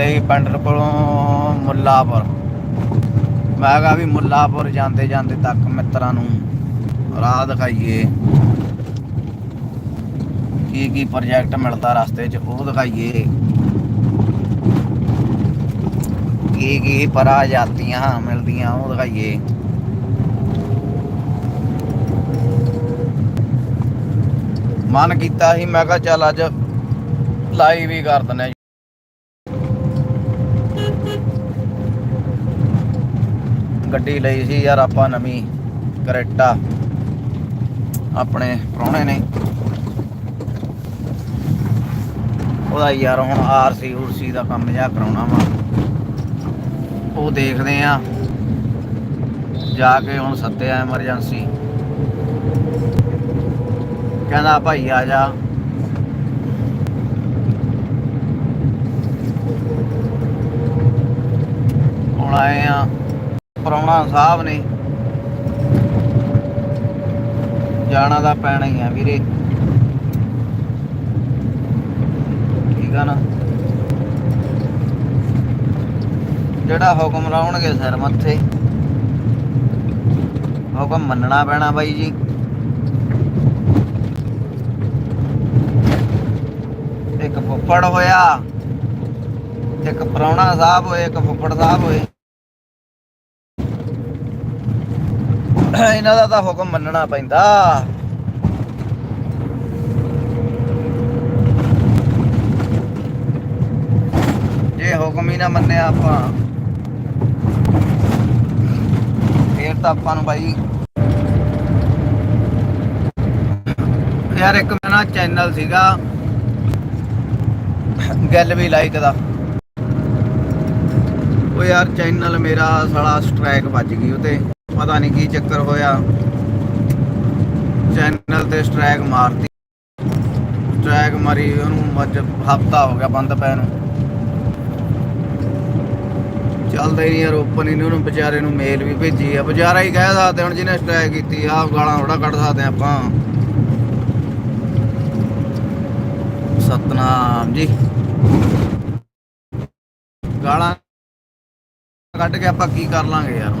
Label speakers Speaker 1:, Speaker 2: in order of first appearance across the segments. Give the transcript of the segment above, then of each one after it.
Speaker 1: ਚੱਲੇ ਸੀ ਕੋਲੋਂ ਮੁੱਲਾਪੁਰ। ਮੈਂ ਕਿਹਾ ਵੀ ਮੁੱਲਾਪੁਰ ਜਾਂਦੇ ਜਾਂਦੇ ਤੱਕ ਮਿੱਤਰਾਂ ਨੂੰ ਰਾਹ ਦਿਖਾਈਏ। ਕੀ ਕੀ ਪ੍ਰੋਜੈਕਟ ਮਿਲਦਾ ਰਸਤੇ 'ਚ ਉਹ ਦਿਖਾਈਏ। ਕੀ ਕੀ ਪਰਾ ਜਾਤੀਆਂ ਮਿਲਦੀਆਂ ਉਹ ਦਿਖਾਈਏ। ਮਨ ਕੀਤਾ ਸੀ, ਮੈਂ ਕਿਹਾ ਚੱਲ ਅੱਜ ਲਾਈਵ ਹੀ ਕਰ ਦਿੰਦੇ ਗੱਡੀ ਲਈ ਸੀ ਯਾਰ ਆਪਾਂ ਨਵੀਂ ਕਰੇਟਾ। ਆਪਣੇ ਪ੍ਰਾਹੁਣੇ ਨੇ। ਉਹਦਾ ਯਾਰ ਹੁਣ ਆਰਸੀ ਉਰਸੀ ਦਾ ਕੰਮ ਜਿਆ ਕਰਾਉਣਾ ਵਾ। ਉਹ ਦੇਖਦੇ ਆ। ਜਾ ਕੇ ਹੁਣ ਸੱਦਿਆ ਐਮਰਜੈਂਸੀ ਕਹਿੰਦਾ, ਭਾਈ ਆ ਜਾ। ਹੁਣ ਆਏ ਆ। ਪ੍ਰਾਹੁਣਾ ਸਾਹਿਬ ਨੇ ਜਾਣਾ ਦਾ ਪੈਣਾ ਹੀ ਆ ਵੀਰੇ। ਠੀਕ ਆ ਨਾ? ਜਿਹੜਾ ਹੁਕਮ ਲਾਉਣਗੇ ਸਿਰ ਮੱਥੇ, ਹੁਕਮ ਮੰਨਣਾ ਪੈਣਾ ਬਾਈ ਜੀ। ਇੱਕ ਫੁੱਫੜ ਹੋਇਆ, ਇੱਕ ਪ੍ਰਾਹੁਣਾ ਸਾਹਿਬ ਹੋਏ, ਇੱਕ ਫੁੱਫੜ ਸਾਹਿਬ ਹੋਏ। ਇਹਨਾਂ ਦਾ ਤਾਂ ਹੁਕਮ ਮੰਨਣਾ ਪੈਂਦਾ। ਜੇ ਹੁਕਮ ਹੀ ਨਾ ਮੰਨਿਆ ਆਪਾਂ, ਫੇਰ ਤਾਂ ਆਪਾਂ ਨੂੰ ਬਾਈ ਯਾਰ ਇੱਕ ਮੇਰਾ ਚੈਨਲ ਸੀਗਾ, ਗੱਲ ਵੀ ਲਾਈਕ ਦਾ। ਉਹ ਯਾਰ ਚੈਨਲ ਮੇਰਾ ਸਾਲਾ ਸਟ੍ਰੈਕ ਵੱਜ ਗਈ ਉਤੇ ਪਤਾ ਨਹੀਂ ਕੀ ਚੱਕਰ ਹੋਇਆ। ਚੈਨਲ ਤੇ ਸਟ੍ਰੈਕ ਮਾਰਤੀ। ਸਟ੍ਰਾਈਕ ਮਾਰੀ, ਉਹਨੂੰ ਅੱਜ ਹਫਤਾ ਹੋ ਗਿਆ ਬੰਦ ਪੈ ਨੂੰ ਚੱਲਦਾ ਹੀ ਨਹੀਂ ਯਾਰ ਓਪਨ ਹੀ ਨਹੀਂ, ਉਹਨੂੰ ਵਿਚਾਰੇ ਨੂੰ ਮੇਲ ਵੀ ਭੇਜੀ ਆ। ਵਿਚਾਰਾ ਹੀ ਕਹਿ ਸਕਦੇ, ਹੁਣ ਜਿਹਨੇ ਸਟ੍ਰੈਕ ਕੀਤੀ ਆ ਗਾਲਾਂ ਥੋੜਾ ਕੱਢ ਸਕਦੇ ਆਪਾਂ। ਸਤਨਾਮ ਜੀ। ਗਾਲਾਂ ਕੱਢ ਕੇ ਆਪਾਂ ਕੀ ਕਰ ਲਾਂਗੇ ਯਾਰ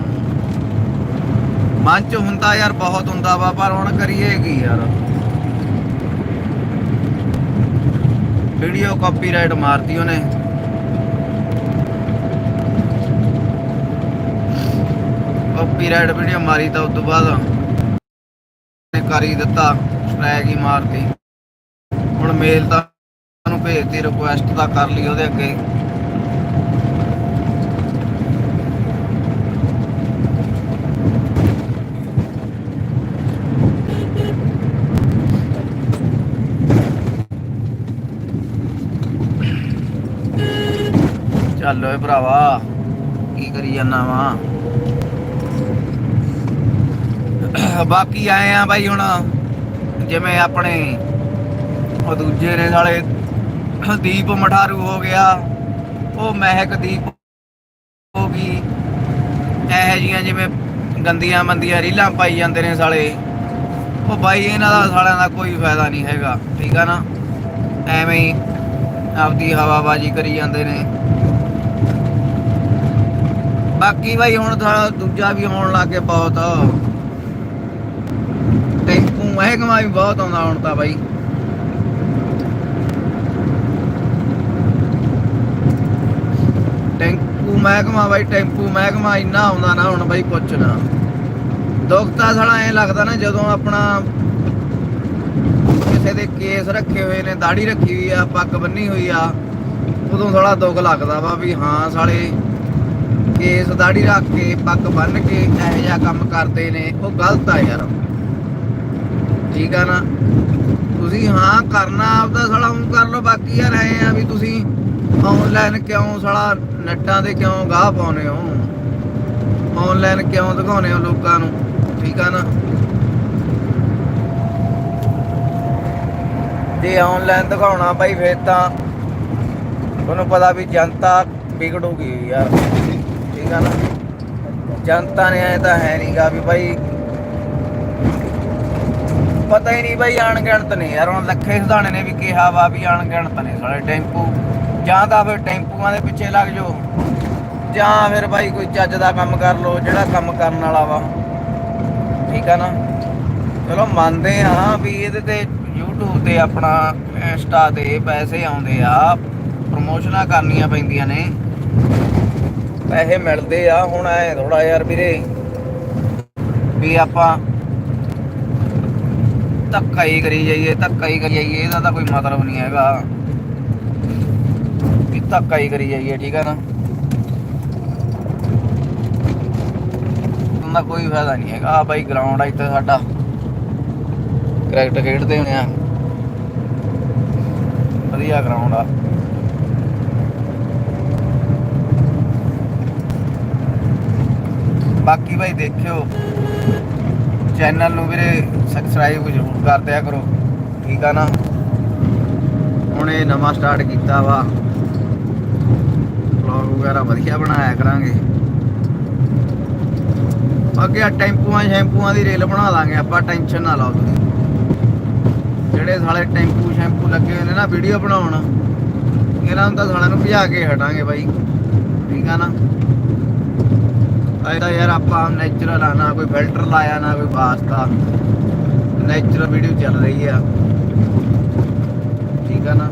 Speaker 1: ਮਨ ਚ ਹੁੰਦਾ ਯਾਰ, ਬਹੁਤ ਹੁੰਦਾ ਵਾ, ਪਰ ਹੁਣ ਕਰੀਏ ਕੀ ਯਾਰ? ਵੀਡੀਓ ਕਾਪੀਰਾਈਟ ਮਾਰਤੀ ਉਹਨੇ। ਕਾਪੀਰਾਈਟ ਵੀਡੀਓ ਮਾਰੀ ਤਾਂ ਉਸ ਤੋਂ ਬਾਅਦ ਨੇ ਕਰ ਦਿੱਤਾ ਸਟ੍ਰੈਕ ਹੀ ਮਾਰਤੀ। ਹੁਣ ਮੇਲ ਤਾਂ ਉਹਨੂੰ ਭੇਜਤੀ ਰਿਕੁਐਸਟ ਤਾਂ ਕਰ ਲਈ ਉਹਦੇ ਅੱਗੇ ਚੱਲ ਓਏ ਭਰਾਵਾ, ਕੀ ਕਰੀ ਜਾਂਦਾ ਵਾ? ਬਾਕੀ ਆਏ ਆ ਬਾਈ ਹੁਣ, ਜਿਵੇਂ ਆਪਣੇ ਉਹ ਦੂਜੇ ਨੇ ਨਾਲੇ ਦੀਪ ਮਠਾਰੂ ਹੋ ਗਿਆ, ਉਹ ਮਹਿਕ ਦੀਪ ਹੋ ਗਈ, ਇਹ ਜੀਆਂ ਜਿਵੇਂ ਗੰਦੀਆਂ ਮੰਦੀਆਂ ਰੀਲਾਂ ਪਾਈ ਜਾਂਦੇ ਨੇ ਸਾਲੇ। ਉਹ ਬਾਈ ਇਹਨਾਂ ਦਾ ਸਾਲਿਆਂ ਦਾ ਕੋਈ ਫਾਇਦਾ ਨਹੀਂ ਹੈਗਾ, ਠੀਕ ਆ ਨਾ? ਐਵੇਂ ਹੀ ਆਪਦੀ ਹਵਾਬਾਜੀ ਕਰੀ ਜਾਂਦੇ ਨੇ। ਬਾਕੀ ਬਾਈ ਹੁਣ ਤਾਂ ਦੂਜਾ ਵੀ ਆਉਣ ਲੱਗ ਗਿਆ ਬਹੁਤ। ਟੈਂਪੂ ਮਹਿਕਮਾ ਵੀ ਬਹੁਤ ਆਉਂਦਾ ਹੁਣ ਤਾਂ ਬਾਈ। ਟੈਂਪੂ ਮਹਿਕਮਾ ਬਾਈ, ਟੈਂਪੂ ਮਹਿਕਮਾ ਇੰਨਾ ਆਉਂਦਾ ਨਾ ਹੁਣ ਬਾਈ ਪੁੱਛਣਾ ਦੁੱਖ ਤਾਂ ਸਾਲਾ ਐ ਲੱਗਦਾ ਨਾ ਜਦੋਂ ਆਪਣਾ ਕਿਸੇ ਦੇ ਕੇਸ ਰੱਖੇ ਹੋਏ ਨੇ ਦਾੜੀ ਰੱਖੀ ਹੋਈ ਆ, ਪੱਗ ਬੰਨੀ ਹੋਈ ਆ, ਉਦੋਂ ਥੋੜਾ ਦੁੱਖ ਲੱਗਦਾ ਵਾ ਵੀ ਹਾਂ ਸਾਲੇ ਕੇਸ ਦਾੜੀ ਰੱਖ ਕੇ, ਪੱਗ ਬੰਨ ਕੇ ਇਹੋ ਜਿਹਾ ਕੰਮ ਕਰਦੇ ਨੇ, ਉਹ ਗਲਤ ਆ ਯਾਰ। ਠੀਕ ਆ ਨਾ? ਤੁਸੀਂ ਹਾਂ ਕਰਨਾ ਆਪਦਾ ਸਾਲਾ, ਹੁਣ ਕਰ ਲਓ, ਬਾਕੀ ਯਾਰ ਐ ਆ ਵੀ ਤੁਸੀਂ ਆਨਲਾਈਨ ਕਿਉਂ ਸਾਲਾ ਨੈਟਾਂ ਤੇ ਕਿਉਂ ਗਾਹ ਪਾਉਨੇ ਹੋ? ਆਨਲਾਈਨ ਕਿਉਂ ਦਿਖਾਉਨੇ ਹੋ ਲੋਕਾਂ ਨੂੰ? ਠੀਕ ਆ ਨਾ? ਜੇ ਆਨਲਾਈਨ ਦਿਖਾਉਣਾ ਬਾਈ ਫੇਰ ਤਾਂ ਤੁਹਾਨੂੰ ਪਤਾ ਵੀ ਜਨਤਾ ਵਿਗੜੂਗੀ ਯਾਰ। ਠੀਕ ਆ ਨਾ। ਜਨਤਾ ਨੇ ਐ ਤਾਂ ਹੈ ਨਹੀਂਗਾ ਵੀ ਬਾਈ ਪਤਾ ਹੀ ਨਹੀਂ ਬਾਈ ਅਣਗਿਣਤ ਨੇ ਯਾਰ, ਹੁਣ ਲੱਖੇ ਸੁਧਾਣੇ ਨੇ ਵੀ ਕਿਹਾ ਵਾ ਵੀ ਅਣਗਿਣਤ ਨੇ ਸਾਲੇ ਟੈਂਪੂ। ਜਾਂ ਤਾਂ ਫਿਰ ਟੈਂਪੂਆਂ ਦੇ ਪਿੱਛੇ ਲੱਗ ਜਾਓ, ਜਾਂ ਫਿਰ ਬਾਈ ਕੋਈ ਚੱਜ ਦਾ ਕੰਮ ਕਰ ਲਓ, ਜਿਹੜਾ ਕੰਮ ਕਰਨ ਵਾਲਾ ਵਾ। ਠੀਕ ਆ ਨਾ? ਚਲੋ ਮੰਨਦੇ ਆ ਵੀ ਇਹਦੇ ਤੇ YouTube ਤੇ ਆਪਣਾ ਇੰਸਟਾ ਤੇ ਪੈਸੇ ਆਉਂਦੇ ਆ ਪ੍ਰਮੋਸ਼ਨਾਂ ਕਰਨੀਆਂ ਪੈਂਦੀਆਂ ਨੇ। ਪੈਸੇ ਮਿਲਦੇ ਆ, ਹੁਣ ਐ ਥੋੜਾ ਯਾਰ ਵੀਰੇ ਵੀ ਆਪਾਂ ਧੱਕਾ ਹੀ ਕਰੀ ਜਾਈਏ, ਧੱਕਾ ਹੀ ਕਰੀ ਜਾਈਏ, ਇਹਦਾ ਤਾਂ ਕੋਈ ਮਤਲਬ ਨਹੀਂ ਹੈਗਾ। ਵੀ ਧੱਕਾ ਹੀ ਕਰੀ ਜਾਈਏ, ਠੀਕ ਹੈ ਨਾ? ਉਹਦਾ ਕੋਈ ਫਾਇਦਾ ਨਹੀਂ ਹੈਗਾ। ਆ ਬਾਈ ਗਰਾਊਂਡ ਆ ਇੱਥੇ ਸਾਡਾ। ਕ੍ਰਿਕਟ ਖੇਡਦੇ ਹੁੰਦੇ ਆ। ਵਧੀਆ ਗਰਾਊਂਡ ਆ। ਬਾਕੀ ਭਾਈ ਦੇਖਿਓ। ਚੈਨਲ ਨੂੰ ਵੀਰੇ ਸਬਸਕ੍ਰਾਈਬ ਜ਼ਰੂਰ ਕਰ ਦਿਆ ਕਰੋ। ਠੀਕ ਆ ਨਾ? ਹੁਣ ਇਹ ਨਵਾਂ ਸਟਾਰਟ ਕੀਤਾ ਵਾ। ਵਲੌਗ ਵਗੈਰਾ ਵਧੀਆ ਬਣਾਇਆ ਕਰਾਂਗੇ। ਅੱਗੇ ਆ ਟੈਂਪੂਆਂ ਸ਼ੈਂਪੂਆਂ ਦੀ ਰੇਲ ਬਣਾ ਦਾਂਗੇ ਆਪਾਂ, ਟੈਨਸ਼ਨ ਨਾ ਲਓ ਤੁਸੀਂ। ਜਿਹੜੇ ਸਾਲੇ ਟੈਂਪੂ ਸ਼ੈਂਪੂ ਲੱਗੇ ਹੋਏ ਨੇ ਨਾ ਵੀਡੀਓ ਬਣਾਉਣ, ਇਹਨਾਂ ਨੂੰ ਤਾਂ ਸਾਲਿਆਂ ਨੂੰ ਭਜਾ ਕੇ ਹਟਾਂਗੇ ਬਾਈ। ਠੀਕ ਆ ਨਾ? ਐਦਾ ਯਾਰ ਆਪਾਂ ਨੇਚਰਲ ਆ ਨਾ, ਕੋਈ ਫਿਲਟਰ ਲਾਇਆ ਨਾ, ਕੋਈ ਵਾਸਤਾ। ਨੇਚਰਲ ਵੀਡੀਓ ਚੱਲ ਰਹੀ ਆ। ਠੀਕ ਆ ਨਾ?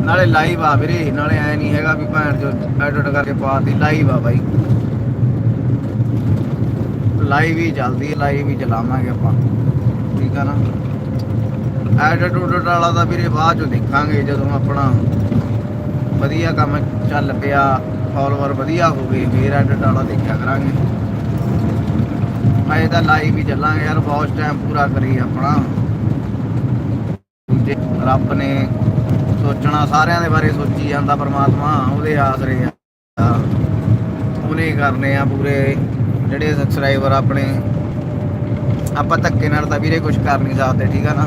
Speaker 1: ਨਾਲੇ ਲਾਈਵ ਆ ਵੀਰੇ, ਨਾਲੇ ਐ ਨਹੀਂ ਹੈਗਾ ਵੀ ਭੈਣ ਜੋ ਐਡਿਟ ਕਰਕੇ ਪਾਤੀ ਲਾਈਵ ਆ ਬਾਈ। ਲਾਈਵ ਹੀ ਚੱਲਦੀ ਹੈ ਲਾਈਵ ਹੀ ਚਲਾਵਾਂਗੇ ਆਪਾਂ। ਠੀਕ ਆ ਨਾ? ਐਡਿਟ ਉਡਿਟ ਵਾਲਾ ਤਾਂ ਵੀਰੇ ਬਾਅਦ ਚੋਂ ਦੇਖਾਂਗੇ ਜਦੋਂ ਆਪਣਾ ਵਧੀਆ ਕੰਮ ਚੱਲ ਪਿਆ। ਫਾਲੋਅਰ ਵਧੀਆ ਹੋ ਗਏ ਫੇਰ ਐਡਿਟ ਵਾਲਾ ਦੇਖਿਆ ਕਰਾਂਗੇ। ਮੈਂ ਤਾਂ ਲਾਈਵ ਹੀ ਚੱਲਾਂਗੇ ਯਾਰ, ਬਹੁਤ ਟਾਈਮ ਪੂਰਾ ਕਰੀ ਆਪਣਾ। ਜੇ ਰੱਬ ਨੇ ਸੋਚਣਾ, ਸਾਰਿਆਂ ਦੇ ਬਾਰੇ ਸੋਚੀ ਜਾਂਦਾ ਪਰਮਾਤਮਾ, ਉਹਦੇ ਆਸਰੇ ਆ। ਉਹਨੇ ਕਰਨੇ ਆ ਪੂਰੇ, ਜਿਹੜੇ ਸਬਸਕ੍ਰਾਈਬਰ ਆਪਣੇ। ਆਪਾਂ ਧੱਕੇ ਨਾਲ ਤਾਂ ਵੀਰੇ ਕੁਝ ਕਰ ਨਹੀਂ ਸਕਦੇ, ਠੀਕ ਆ ਨਾ?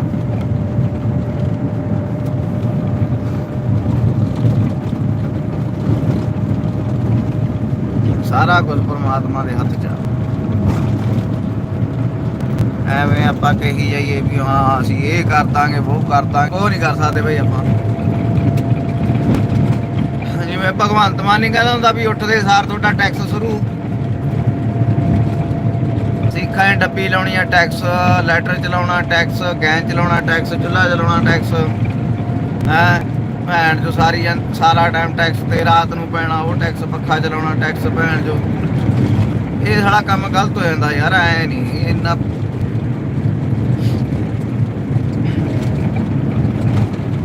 Speaker 1: ਸਾਰਾ ਕੁਝ ਪਰਮਾਤਮਾ ਦੇ ਹੱਥ 'ਚ ਆ। ਐਵੇਂ ਆਪਾਂ ਕਹੀ ਜਾਈਏ ਵੀ ਹਾਂ, ਅਸੀਂ ਇਹ ਕਰ ਦਾਂਗੇ, ਉਹ ਕਰ ਦਾਂਗੇ, ਉਹ ਨਹੀਂ ਕਰ ਸਕਦੇ ਬਈ ਆਪਾਂ। ਜਿਵੇਂ ਭਗਵੰਤ ਮਾਨ ਨਹੀਂ ਕਹਿੰਦਾ ਹੁੰਦਾ ਵੀ ਉੱਠਦੇ ਸਾਰ ਤੁਹਾਡਾ ਟੈਕਸ ਸ਼ੁਰੂ। ਸਿੱਖਾਂ ਨੇ ਡੱਬੀ ਲਾਉਣੀ ਆ ਟੈਕਸ ਲੈਟਰ ਚਲਾਉਣਾ ਟੈਕਸ ਗੈਨ ਚਲਾਉਣਾ ਟੈਕਸ ਚੁੱਲ੍ਹਾ ਚਲਾਉਣਾ ਟੈਕਸ ਹੈ? ਭੈਣ ਜੋ ਸਾਰੀ ਜਨ- ਸਾਰਾ ਟਾਈਮ ਟੈਕਸ ਤੇ ਰਾਤ ਨੂੰ ਪੈਣਾ, ਉਹ ਟੈਕਸ ਪੱਖਾ ਚਲਾਉਣਾ ਟੈਕਸ ਭੈਣ ਜੋ। ਇਹ ਸਾਡਾ ਕੰਮ ਗਲਤ ਹੋ ਜਾਂਦਾ ਯਾਰ, ਐ ਨਹੀਂ ਇੰਨਾ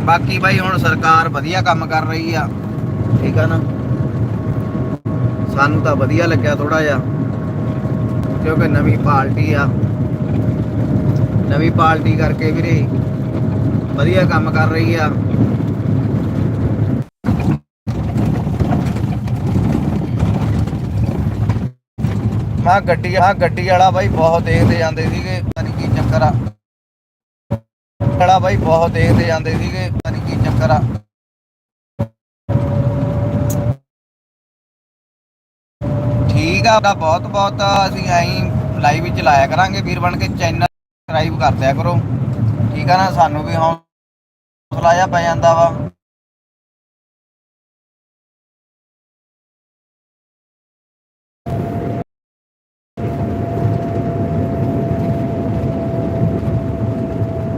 Speaker 1: ਬਾਕੀ ਬਾਈ ਹੁਣ ਸਰਕਾਰ ਵਧੀਆ ਕੰਮ ਕਰ ਰਹੀ ਆ, ਠੀਕ ਆ ਨਾ? ਸਾਨੂੰ ਤਾਂ ਵਧੀਆ ਲੱਗਿਆ ਥੋੜਾ ਜਿਹਾ, ਕਿਉਂਕਿ ਨਵੀਂ ਪਾਰਟੀ ਆ। ਨਵੀਂ ਪਾਰਟੀ ਕਰਕੇ ਵੀਰੇ, ਵਧੀਆ ਕੰਮ ਕਰ ਰਹੀ ਆ। ਮਾ ਗੱਡੀ ਆ ਗੱਡੀ ਵਾਲਾ ਬਾਈ ਬਹੁਤ ਦੇਖਦੇ ਜਾਂਦੇ ਸੀਗੇ, ਪਤਾ ਨਹੀਂ ਕੀ ਚੱਕਰ ਆ। ਵਾਲਾ ਬਾਈ ਬਹੁਤ ਦੇਖਦੇ ਜਾਂਦੇ ਸੀਗੇ, ਪਤਾ ਨਹੀਂ ਕੀ ਚੱਕਰ ਆ। ਠੀਕ ਆ ਉਹਦਾ ਬਹੁਤ ਬਹੁਤ ਅਸੀਂ ਐਂ ਲਾਈਵ ਹੀ ਚਲਾਇਆ ਕਰਾਂਗੇ, ਵੀਰ ਬਣ ਕੇ ਚੈਨਲ ਸਬਸਕ੍ਰਾਈਬ ਕਰ ਦਿਆ ਕਰੋ। ਠੀਕ ਆ ਨਾ, ਸਾਨੂੰ ਵੀ ਹੌਸਲਾ ਜਿਹਾ ਪੈ ਜਾਂਦਾ ਵਾ।